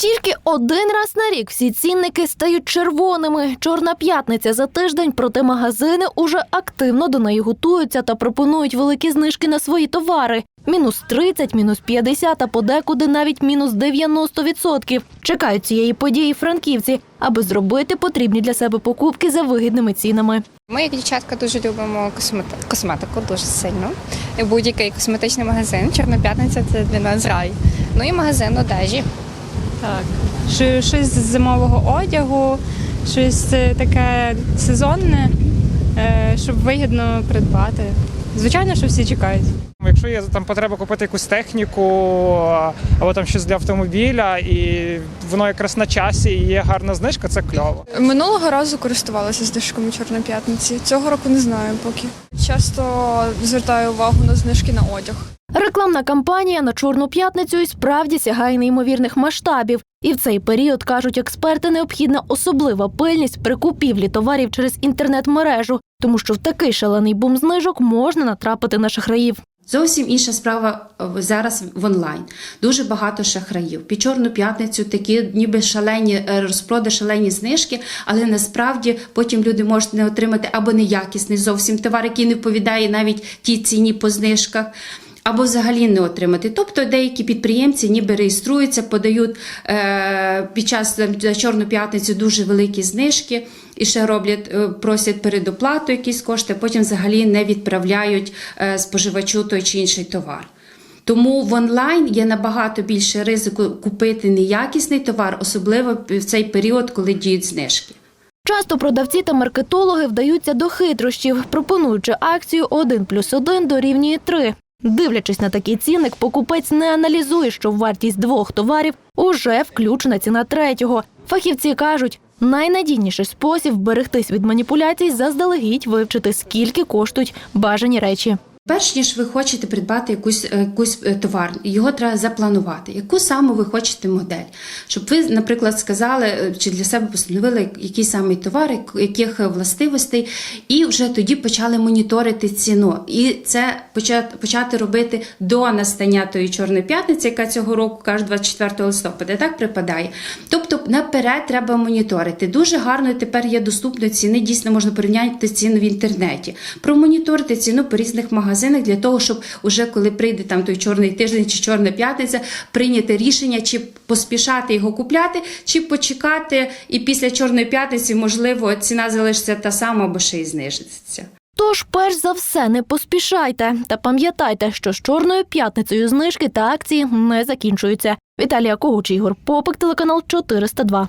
Тільки один раз на рік всі цінники стають червоними. Чорна п'ятниця за тиждень, проте магазини уже активно до неї готуються та пропонують великі знижки на свої товари. Мінус 30, мінус 50, а подекуди навіть мінус 90%. Чекають цієї події франківці, аби зробити потрібні для себе покупки за вигідними цінами. Ми, як дівчатка, дуже любимо космети- косметику дуже сильно. Будь-який косметичний магазин. Чорна п'ятниця це для нас рай. Ну і магазин одежі. Так. Щось з зимового одягу, щось е, таке сезонне, е, щоб вигідно придбати. Звичайно, що всі чекають. Якщо є там потреба купити якусь техніку або там щось для автомобіля, і воно якраз на часі і є гарна знижка, це кльово. Минулого разу користувалася знижками Чорної п'ятниці. Цього року не знаю поки. Часто звертаю увагу на знижки на одяг. Рекламна кампанія на Чорну п'ятницю і справді сягає неймовірних масштабів. І в цей період, кажуть експерти, необхідна особлива пильність при купівлі товарів через інтернет-мережу, тому що в такий шалений бум знижок можна натрапити на шахраїв. Зовсім інша справа е, зараз в онлайн. Дуже багато шахраїв. Під чорну п'ятницю такі ніби шалені е, розпроди, шалені знижки, але насправді потім люди можуть не отримати або неякісний зовсім товар, який не відповідає навіть тій ціні по знижках. Або взагалі не отримати. Тобто деякі підприємці ніби реєструються, подають е, під час чорну п'ятницю дуже великі знижки і ще роблять, е, просять передоплату якісь кошти, потім взагалі не відправляють е, споживачу той чи інший товар. Тому в онлайн є набагато більше ризику купити неякісний товар, особливо в цей період, коли діють знижки. Часто продавці та маркетологи вдаються до хитрощів, пропонуючи акцію 1 плюс 1 дорівнює 3. Дивлячись на такий цінник, покупець не аналізує, що вартість двох товарів уже включена ціна третього. Фахівці кажуть, найнадійніший спосіб вберегтись від маніпуляцій заздалегідь вивчити, скільки коштують бажані речі. Перш ніж ви хочете придбати якусь, е, якусь е, товар, його треба запланувати. Яку саме ви хочете модель? Щоб ви, наприклад, сказали е, чи для себе постановили, який самий товар, яких властивостей, і вже тоді почали моніторити ціну. І це почати, робити до настання тої чорної п'ятниці, яка цього року каже 24 листопада, так припадає. Тобто наперед треба моніторити. Дуже гарно тепер є доступно ціни. Дійсно можна порівняти ціну в інтернеті. Промоніторити ціну по різних магазинах для того, щоб уже коли прийде там той чорний тиждень чи чорна п'ятниця, прийняти рішення, чи поспішати його купляти, чи почекати, і після чорної п'ятниці, можливо, ціна залишиться та сама або ще й знижиться. Тож, перш за все, не поспішайте та пам'ятайте, що з чорною п'ятницею знижки та акції не закінчуються. Віталія Когуч, Ігор Попик, телеканал 402.